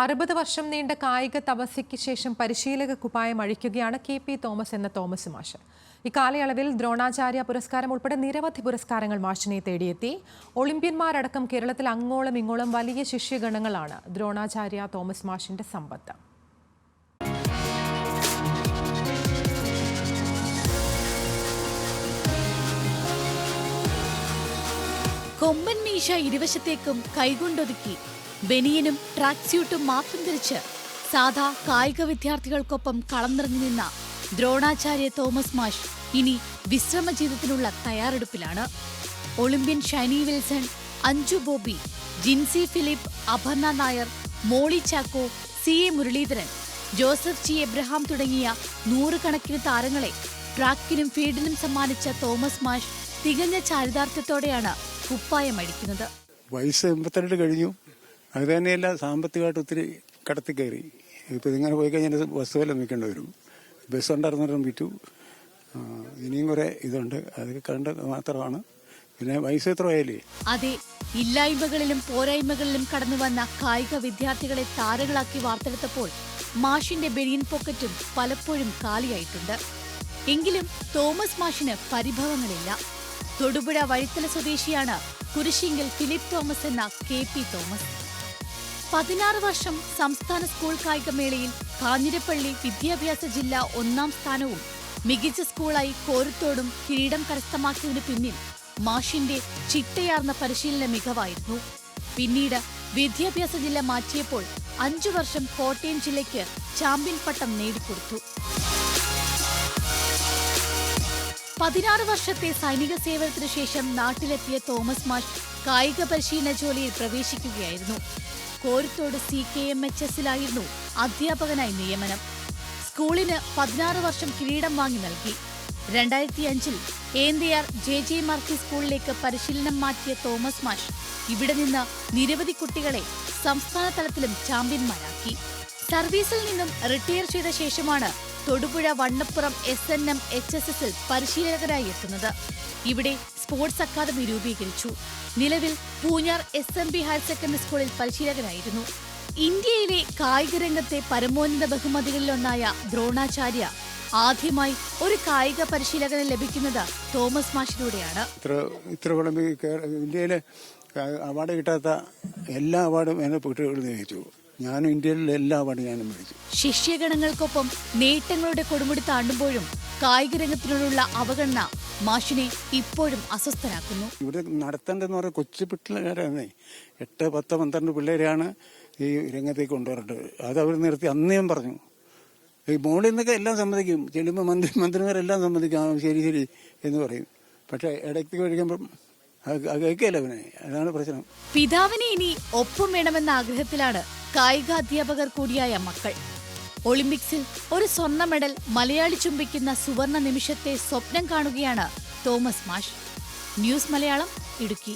അറുപത് വർഷം നീണ്ട കായിക തപസ്യയ്ക്ക് ശേഷം പരിശീലക കുപ്പായം അഴിക്കുകയാണ് കെ പി തോമസ് എന്ന തോമസ് മാഷ്. ഇക്കാലയളവിൽ ദ്രോണാചാര്യ പുരസ്കാരം ഉൾപ്പെടെ നിരവധി പുരസ്കാരങ്ങൾ മാഷിനെ തേടിയെത്തി. ഒളിമ്പ്യന്മാരടക്കം കേരളത്തിൽ അങ്ങോളം ഇങ്ങോളം വലിയ ശിഷ്യഗണങ്ങളാണ് ദ്രോണാചാര്യ തോമസ് മാഷിന്റെ സമ്പത്ത്. കൊമ്പൻ മീശ ഇരുവശത്തേക്കും കൈകൊണ്ടൊതുക്കി. ബനിയനും ട്രാക്ക് സ്യൂട്ടും മാത്രം ധരിച്ച് സാധാ കായിക വിദ്യാർത്ഥികൾക്കൊപ്പം കളന്നിറങ്ങി നിന്ന ദ്രോണാചാര്യ തോമസ് മാഷ് ഇനി വിശ്രമ ജീവിതത്തിനുള്ള തയ്യാറെടുപ്പിലാണ്. Olympian Shiny Wilson Anju Bobby Jincy Philip Aparna Nair Molly Chacko C A Muralidharan Joseph G Abraham തുടങ്ങിയ നൂറുകണക്കിന് താരങ്ങളെ ട്രാക്കിനും ഫീൽഡിനും സമ്മാനിച്ച തോമസ് മാഷ് തികഞ്ഞ ചാരിതാർത്ഥ്യത്തോടെയാണ് കുപ്പായം അടിക്കുന്നത് വയസ്സ് എൺപത്തിരണ്ട് കഴിഞ്ഞു. അത് തന്നെയല്ല സാമ്പത്തികമായിട്ട് ഒത്തിരി കടത്തി കയറി. ഇപ്പം ഇതിങ്ങനെ പോയി കഴിഞ്ഞാൽ ബസ് വില നിൽക്കേണ്ടി വരും. ബസ് ഉണ്ടായിരുന്നവരും വിറ്റു. ഇനിയും കുറെ ഇതുണ്ട്. അതൊക്കെ കണ്ട് മാത്രമാണ്. പിന്നെ വയസ്സ് എത്ര ആയാലേ? അതെ ഇല്ലായ്മകളിലും പോരായ്മകളിലും കടന്നു വന്ന കായിക വിദ്യാർത്ഥികളെ താരങ്ങളാക്കി വാർത്തെടുത്തപ്പോൾ മാഷിന്റെ ബെനിയൻ പോക്കറ്റും പലപ്പോഴും കാലിയായിട്ടുണ്ട്. എങ്കിലും തോമസ് മാഷിന് പരിഭവങ്ങളില്ല. തൊടുപുഴ വഴിത്തല സ്വദേശിയാണ് കുരിശിങ്കൽ ഫിലിപ്പ് തോമസ് എന്ന കെ പി തോമസ്. പതിനാറ് വർഷം സംസ്ഥാന സ്കൂൾ കായികമേളയിൽ കാഞ്ഞിരപ്പള്ളി വിദ്യാഭ്യാസ ജില്ല ഒന്നാം സ്ഥാനവും മികച്ച സ്കൂളായി കോരത്തോടും കിരീടം കരസ്ഥമാക്കിയതിനു പിന്നിൽ മാഷിന്റെ ചിട്ടയാർന്ന പരിശീലന മികവായിരുന്നു. പിന്നീട് വിദ്യാഭ്യാസ ജില്ല മാറ്റിയപ്പോൾ അഞ്ചു വർഷം കോട്ടയം ജില്ലയ്ക്ക് ചാമ്പ്യൻ പട്ടം നേടിക്കൊടുത്തു. പതിനാറ് വർഷത്തെ സൈനിക സേവനത്തിനു ശേഷം നാട്ടിലെത്തിയ തോമസ് മാഷ് കായിക പരിശീലന ജോലിയിൽ പ്രവേശിക്കുകയായിരുന്നു. Korathode C K M H എസിലായിരുന്നു അധ്യാപകനായി നിയമനം. സ്കൂളിന് പതിനാറ് വർഷം കിരീടം വാങ്ങി നൽകി. രണ്ടായിരത്തി അഞ്ചിൽ ഏന്തിയാർ ജെ ജെ മാർക്കി സ്കൂളിലേക്ക് പരിശീലനം മാറ്റിയ തോമസ് മാഷ് ഇവിടെ നിന്ന് നിരവധി കുട്ടികളെ സംസ്ഥാന തലത്തിലും ചാമ്പ്യന്മാരാക്കി. സർവീസിൽ നിന്നും റിട്ടയർ ചെയ്ത ശേഷമാണ് Thodupuzha Vannappuram S N M H S എസിൽ പരിശീലകരായി എത്തുന്നത്. ഇവിടെ സ്പോർട്സ് അക്കാദമി രൂപീകരിച്ചു. നിലവിൽ Poonjar S M B higher secondary സ്കൂളിൽ പരിശീലകനായിരുന്നു. ഇന്ത്യയിലെ കായിക രംഗത്തെ പരമോന്നത ബഹുമതികളിലൊന്നായ ദ്രോണാചാര്യ ആദ്യമായി ഒരു കായിക പരിശീലകന് ലഭിക്കുന്നത് തോമസ് മാഷിലൂടെയാണ്. ഇത്ര ഇന്ത്യയിലെ അവാർഡ് കിട്ടാത്ത എല്ലാ അവാർഡും എന്നെ ജയിച്ചു ഞാനും ഇന്ത്യയിലെ എല്ലാ അവാർഡും ഞാനും മേടിച്ചു ശിഷ്യഗണങ്ങൾക്കൊപ്പം നേട്ടങ്ങളുടെ കൊടുമുടി താണ്ടുമ്പോഴും കായിക രംഗത്തിനോടുള്ള അവഗണന മാഷിനെ ഇപ്പോഴും അസ്വസ്ഥനാക്കുന്നു ഇവിടെ നടത്തേണ്ടതെന്ന് പറഞ്ഞ കൊച്ചു പിള്ളേരാണേ. എട്ട് പത്ത് പന്ത്രണ്ട് പിള്ളേരാണ് ഈ രംഗത്തേക്ക് കൊണ്ടുവരേണ്ടത്. അത് അവർ നിർത്തി അന്നേം പറഞ്ഞു. ഈ മോളിൽ നിന്നൊക്കെ എല്ലാം സമ്മതിക്കും. ചെല്ലുമ്പോൾ മന്ത്രി മന്ത്രിമാരെല്ലാം സമ്മതിക്കും. ശരി ശരി എന്ന് പറയും. പക്ഷെ ഇടയ്ക്ക് കഴിക്കുമ്പം കേൾക്കില്ല അവനെ. അതാണ് പ്രശ്നം. പിതാവിനെ ഇനി ഒപ്പം വേണമെന്ന ആഗ്രഹത്തിലാണ് കായികാധ്യാപകർ കൂടിയായ മക്കൾ. ഒളിമ്പിക്സിൽ ഒരു സ്വർണ മെഡൽ മലയാളി ചുംബിക്കുന്ന സുവർണ നിമിഷത്തെ സ്വപ്നം കാണുകയാണ് തോമസ് മാഷ്. ന്യൂസ് മലയാളം ഇടുക്കി.